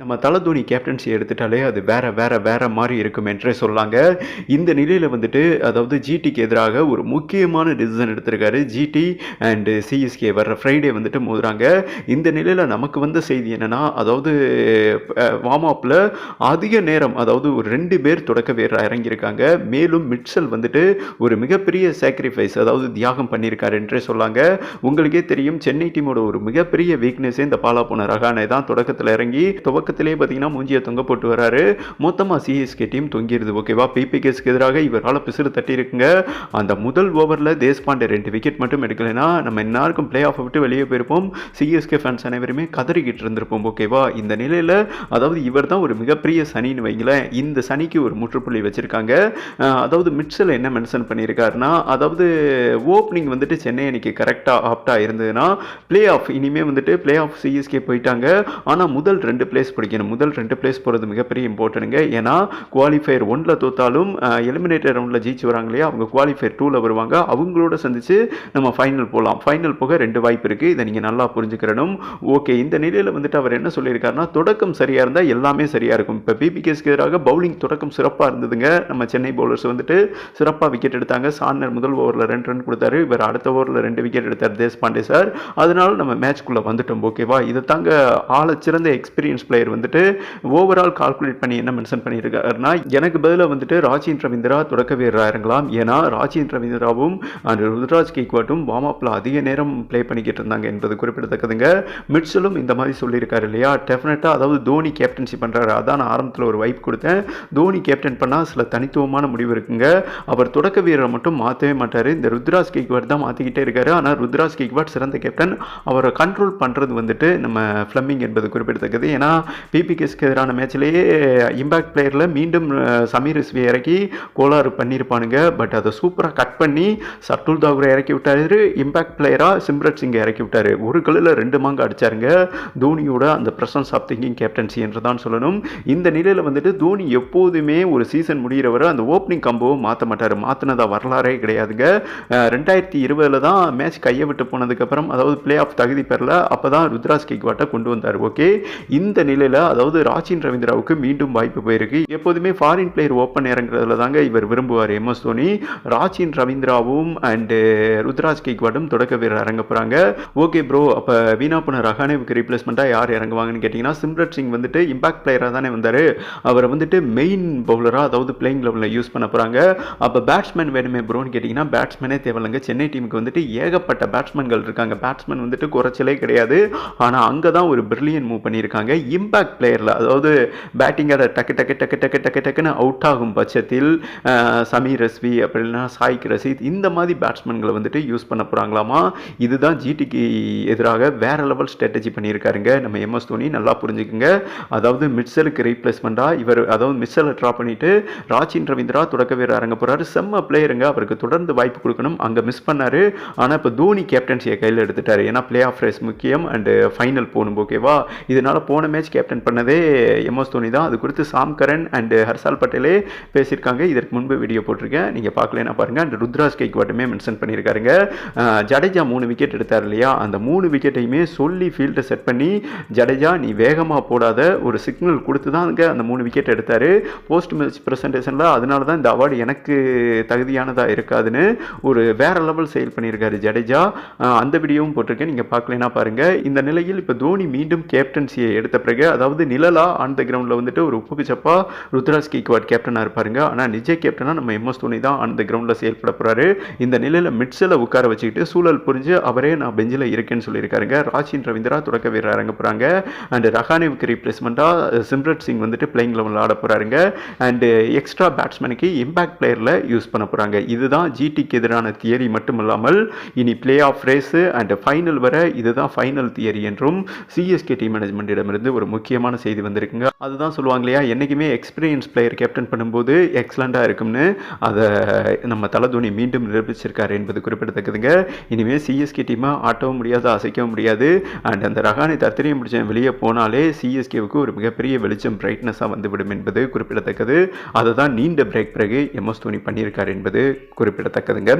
நம்ம தலைதோனி கேப்டன்சி எடுத்துட்டாலே அது வேற வேற வேற மாதிரி இருக்கும் என்றே சொல்லாங்க. இந்த நிலையில் வந்துட்டு அதாவது ஜிடிக்கு எதிராக ஒரு முக்கியமான டிசிஷன் எடுத்திருக்காரு ஜிடி அண்டு சிஎஸ்கே வர்ற ஃப்ரைடே வந்துட்டு மோதுறாங்க. இந்த நிலையில் நமக்கு வந்த செய்தி என்னென்னா அதாவது வார்ம் அப்பில் அதிக நேரம் அதாவது ஒரு ரெண்டு பேர் தொடக்க வீரர் இறங்கியிருக்காங்க. மேலும் மிட்சல் வந்துட்டு ஒரு மிகப்பெரிய சாக்ரிஃபைஸ் அதாவது தியாகம் பண்ணியிருக்காரு என்றே சொல்லாங்க. உங்களுக்கே தெரியும் சென்னை டீமோட ஒரு மிகப்பெரிய வீக்னஸே இந்த பாலா போன ரகானே தான் தொடக்கத்தில் இறங்கி துவக்கத்திலே பார்த்தீங்கன்னா மூஞ்சியை தொங்க போட்டு வராரு. மொத்தமாக சிஎஸ்கே டீம் தொங்கிடுது ஓகேவா பிபிகேஸ்க்கு எதிராக இவரால் பிசுறு தட்டியிருக்குங்க. அந்த முதல் ஓவரில் தேஷ்பாண்டே ரெண்டு விக்கெட் மட்டும் எடுக்கலைன்னா நம்ம எல்லாருக்கும் பிளே ஆஃப் விட்டு வெளியே போயிருப்போம். சிஎஸ்கே ஃபேன்ஸ் அனைவருமே கதறிக்கிட்டு இருந்திருப்போம். ஓகேவா இந்த நிலையில் அதாவது இவர் தான் ஒரு மிகப்பெரிய சனின்னு வைங்களேன் இந்த சனிக்கு ஒரு முற்றுப்புள்ளி வச்சிருக்காங்க. அதாவது மிட்ஸில் என்ன மென்ஷன் பண்ணியிருக்காருன்னா அதாவது ஓப்பனிங் வந்துட்டு சென்னை அன்னைக்கு கரெக்டாக ஆப்டாக இருந்ததுன்னா பிளே ஆஃப் இனிமேல் வந்துட்டு பிளே ஆஃப் சிஎஸ்கே போயிட்டாங்க. ஆனால் முதல் ரெண்டு பிளேஸ் பிடிக்கணும். முதல் ரெண்டு பிளேஸ் போகிறது மிகப்பெரிய இம்பார்ட்டனுங்க ஏன்னா குவாலிஃபயர் ஒன்றில் தோத்தாலும் எலிமினேட்டர் ரவுண்டில் ஜெயிச்சு வராங்க இல்லையா? அவங்க குவாலிஃபயர் டூவில் வருவாங்க. அவங்களோட சந்திச்சு நம்ம ஃபைனல் போகலாம் ஃபைனல் போக ரெண்டு வாய்ப்பு இருக்குது இதை நீங்கள் நல்லா புரிஞ்சுக்கிறணும். ஓகே இந்த நிலையில் வந்துட்டு அவர் என்ன சொல்லியிருக்காருன்னா தொடக்கம் சரியாக இருந்தால் எல்லாமே சரியாக இருக்கும். இப்போ பிபிகேஸ்க்கு எதிராக பவுலிங் தொடக்கம் சிறப்பாக இருந்ததுங்க. நம்ம சென்னை பவுலர்ஸ் வந்துட்டு சிறப்பாக விக்கெட் எடுத்தாங்க. சார்னர் முதல் ஓவரில் ரெண்டு ரன் கொடுத்தாரு. இவர் அடுத்த ஓவரில் ரெண்டு விக்கெட் எடுத்தார். தேஷ்பாண்டே சார் அதனால நம்ம மேட்ச்க்குள்ளே வந்துட்டோம். ஓகேவா இதை தாங்க ஆளச்சிறந்த எக்ஸ்பீரியன்ஸ் பிளேயர் வந்துட்டு ஓவரால் கால்குலேட் பண்ணி என்ன மென்ஷன் பண்ணியிருக்காருன்னா எனக்கு பதிலாக வந்துட்டு ராஜேந்திர ரவீந்திரா தொடக்க வீரராக இறங்கலாம் ஏன்னா ராஜேந்திர ரவீந்திராவும் அந்த ருத்ராஜ் கேக்வாட்டும் வார்ம் அப்பில் அதிக நேரம் ப்ளே பண்ணிக்கிட்டு இருந்தாங்க என்பது குறிப்பிடத்தக்கதுங்க. மிட்சலும் இந்த மாதிரி சொல்லியிருக்காரு இல்லையா? டெஃபினட்டாக அதாவது தோனி கேப்டன்சி பண்ணுறாரு அதான் ஆரம்பத்தில் ஒரு வைப் கொடுத்தேன். தோனி கேப்டன் பண்ணால் சில தனித்துவமான முடிவு இருக்குங்க. அவர் தொடக்க வீரரை மட்டும் மாற்றவே மாட்டார். இந்த ருத்ராஜ் கேக்வாட் தான் மாற்றிக்கிட்டே இருக்காரு. ஆனால் ருத்ராஜ் கேக்வாட் சிறந்த கேப்டன் அவரை கண்ட்ரோல் பண்ணுறது வந்துட்டு நம்ம ஃப்ளம்மிங் என்பது குறிப்பிடத்தக்கது. ஏன்னா பிபிகேஸ்க்கு எதிரான மேட்ச்லேயே இம்பாக்ட் பிளேயரில் மீண்டும் சமீர் ரிஸ்வி இறக்கி கோளாறு பண்ணியிருப்பானுங்க. பட் அதை சூப்பராக கட் பண்ணி சட்டுல் தாகூரை இறக்கி விட்டாரு. இம்பாக்ட் பிளேயராக சிம்ரத் சிங்கை இறக்கி விட்டார். ஒரு கல்லில் ரெண்டு மாங்க அடிச்சாருங்க. தோனியோட அந்த பிரசன்ஸ் ஆஃப் திங்கிங் கேப்டன்சி என்று தான் சொல்லணும். இந்த நிலையில் வந்துட்டு தோனி எப்போதுமே ஒரு சீசன் முடிகிற வரை அந்த ஓப்பனிங் கம்போவை மாற்ற மாட்டார். மாற்றினதா வரலாறே கிடையாதுங்க. ரெண்டாயிரத்தி இருபதில் தான் மேட்ச் கையை விட்டு போனதுக்கப்புறம் அதாவது பிளே ஆஃப் தகுதி பெறல. அப்போ தான் ருத்ராஸ் கேக்வாட்டை கொண்டு வந்தார். ஓகே இந்த நிலையில் அதாவது ராச்சின் ரவீந்திராவுக்கு மீண்டும் வாய்ப்பு போயிருக்கு. எப்போதுமே ஃபாரின் பிளேயர் ஓப்பன் இறங்குறதுல தாங்க இவர் விரும்புவார். எம்எஸ் தோனி ராச்சின் ரவீந்திராவும் அண்டு ருத்ராஜ் கேக்வாடும் தொடக்க வீரர் இறங்க போகிறாங்க ஓகே ப்ரோ அப்போ வீணா போன ரஹானேவுக்கு ரீப்ளேஸ்மெண்ட்டாக யார் இறங்குவாங்கன்னு கேட்டிங்கன்னா சிம்ரத் சிங் வந்துட்டு இம்பாக்ட் பிளேயராக தானே வந்தார். அவரை வந்துட்டு மெயின் பவுலராக அதாவது பிளேயிங் லெவலில் யூஸ் பண்ண போகிறாங்க அப்போ பேட்ஸ்மேன் வேணுமே ப்ரோன்னு கேட்டிங்கன்னா பேட்ஸ்மேனே தேவையில்லைங்க. சென்னை டீமுக்கு வந்துட்டு ஏகப்பட்ட பேட்ஸ்மேன்கள் இருக்காங்க. பேட்ஸ்மேன் வந்துட்டு குறைச்சலே கிடையாது. ஆனால் அங்கே தான் ஒரு பிரில்லியன் மூவ் பண்ணியிருக்காங்க. இம் பேக் பிளேயரில் அதாவது பேட்டிங்கை டக்கு டக்கு டக்கு டக்கு டக்கு டக்குன்னு அவுட் ஆகும் பட்சத்தில் சமீர் ரஸ்வி அப்படி இல்லைன்னா சாய்க் ரசீத் இந்த மாதிரி பேட்ஸ்மேன்களை வந்துட்டு யூஸ் பண்ண போகிறாங்களாமா இதுதான் ஜிடிக்கு எதிராக வேற லெவல் ஸ்ட்ராட்டஜி பண்ணியிருக்காருங்க. நம்ம எம்எஸ் தோனி நல்லா புரிஞ்சுக்குங்க. அதாவது மிட்சலுக்கு ரீப்ளேஸ்மெண்ட்டாக இவர் அதாவது மிட்சலை ட்ரா பண்ணிட்டு ராஜின் ரவீந்திரா தொடக்க வீரர் இறங்க போகிறாரு செம்ம பிளேயருங்க அவருக்கு தொடர்ந்து வாய்ப்பு கொடுக்கணும். அங்கே மிஸ் பண்ணார். ஆனால் இப்போ தோனி கேப்டன்சியை கையில் எடுத்துட்டார். ஏன்னா பிளே ஆஃப் ரேஸ் முக்கியம். அண்டு ஃபைனல் போகணும் ஓகேவா இதனால் போன மேட்ச் கேப்டன் பண்ணதே எம்எஸ் தோனி தான். அது குறித்து சாம் கரன் அண்டு ஹர்ஷால் பட்டேலே பேசியிருக்காங்க. இதற்கு முன்பு வீடியோ போட்டிருக்கேன். நீங்கள் பார்க்கலன்னா பாருங்க. அண்ட் ருத்ராஜ் கேக்வாட்டுமே மென்ஷன் பண்ணியிருக்காருங்க. ஜடேஜா மூணு விக்கெட் எடுத்தார் இல்லையா? அந்த மூணு விக்கெட்டையுமே சொல்லி ஃபீல்டை செட் பண்ணி ஜடேஜா நீ வேகமாக போடாத. ஒரு சிக்னல் கொடுத்து தான் அந்த மூணு விக்கெட் எடுத்தார். போஸ்ட் மேட்ச் ப்ரெசன்டேஷனில் அதனால தான் இந்த அவார்டு எனக்கு தகுதியானதாக இருக்காதுன்னு ஒரு வேற லெவல் செயல் பண்ணியிருக்காரு ஜடேஜா. அந்த வீடியோவும் போட்டிருக்கேன். நீங்கள் பார்க்கலனா பாருங்கள் இந்த நிலையில் இப்போ தோனி மீண்டும் கேப்டன்சியை எடுத்த பிறகு அதாவது நிழலா ஆன் த கிரவுண்டில் வந்துட்டு ஒரு உப்புக்கு சப்பா ருத்ராஜ் கேக்வாட் கேப்டனாக இருப்பாருங்க. ஆனால் நிஜ கேப்டனாக நம்ம எம்எஸ் தோனி தான் ஆன் த கிரவுண்டில் செயல்பட போகிறாரு இந்த நிலையில் மிட்ஸில் உட்கார வச்சுக்கிட்டு சூழல் புரிஞ்சு அவரே நான் பெஞ்சில் இருக்கேன்னு சொல்லியிருக்காருங்க. ராஜின் ரவீந்திரா தொடக்க வீரர் இறங்க போகிறாங்க அண்ட் ரஹானேவுக்கு ரீப்ளேஸ்மெண்ட்டாக சிம்ரத் சிங் வந்துட்டு பிளேயிங் லெவலில் ஆட போகிறாருங்க அண்டு எக்ஸ்ட்ரா பேட்ஸ்மேனுக்கு இம்பாக்ட் பிளேயரில் யூஸ் பண்ண போகிறாங்க இதுதான் ஜிடிக்கு எதிரான தியரி மட்டும் இல்லாமல் இனி play off race and final வர இதுதான் ஃபைனல் தியரி என்றும் சிஎஸ்கே டீம் மேனேஜ்மெண்ட்டிடமிருந்து ஒரு முக்கியமான செய்தி வந்திருக்குங்க. அதுதான் சொல்லுவாங்க இல்லையா? என்றைக்குமே எக்ஸ்பீரியன்ஸ் பிளேயர் கேப்டன் பண்ணும்போது எக்ஸலண்ட்டாக இருக்கும்னு அதை நம்ம தலதோனி மீண்டும் நிரூபிச்சிருக்காரு என்பது குறிப்பிடத்தக்கதுங்க. இனிமேல் சிஎஸ்கே டீமாக ஆட்டவும் முடியாது அசைக்கவும் முடியாது. அண்ட் அந்த ரகானை தத்திரியம் பிடிச்ச வெளியே போனாலே சிஎஸ்கேவுக்கு ஒரு மிகப்பெரிய வெளிச்சம் பிரைட்னஸாக வந்துவிடும் என்பது குறிப்பிடத்தக்கது. அதை தான் நீண்ட பிரேக் பிறகு எம்எஸ் தோனி பண்ணியிருக்கார் என்பது குறிப்பிடத்தக்கதுங்க.